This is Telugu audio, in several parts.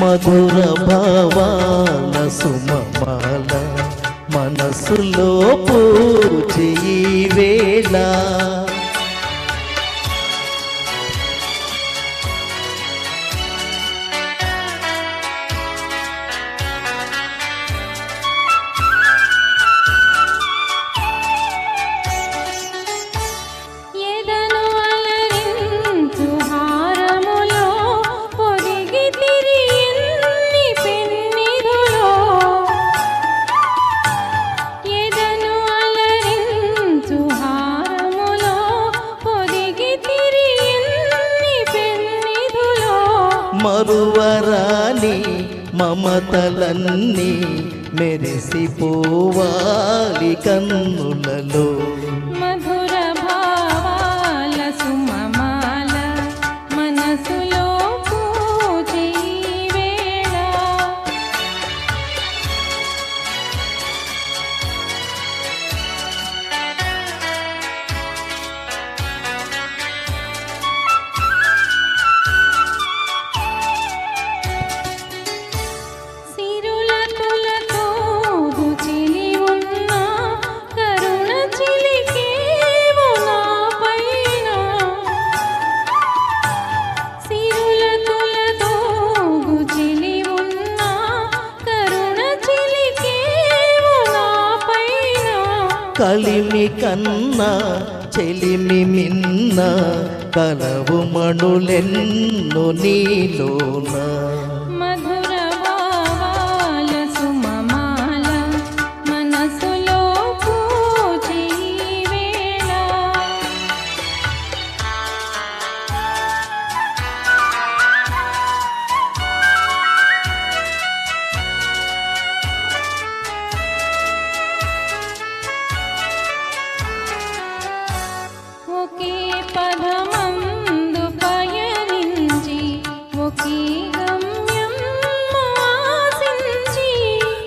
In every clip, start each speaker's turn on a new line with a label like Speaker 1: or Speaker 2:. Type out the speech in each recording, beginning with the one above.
Speaker 1: మధుర భావాల సుమమాల మనసులో పూచే వేళ
Speaker 2: మరువరాని మమతలన్నీ మెరిసిపోవాలి కన్నులలో. కలిమి కన్న చెలిమి మిన్న కలవు మణులెన్ను నీలోన.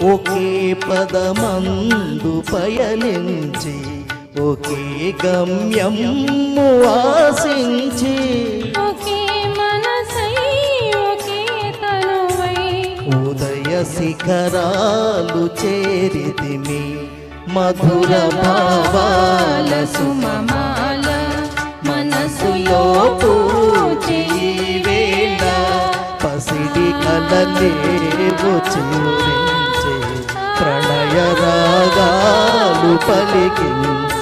Speaker 1: ఒకే పదమందు పయనించి ఒకే గమ్యం ఆశించి. తనువై.
Speaker 2: ఉదయ శిఖరాలు చేరితిమి మధుర భావాల
Speaker 1: సుమమాల.
Speaker 2: మనసులో పూచి వేళ పసిడి కలలేవు చివురించే పలికించే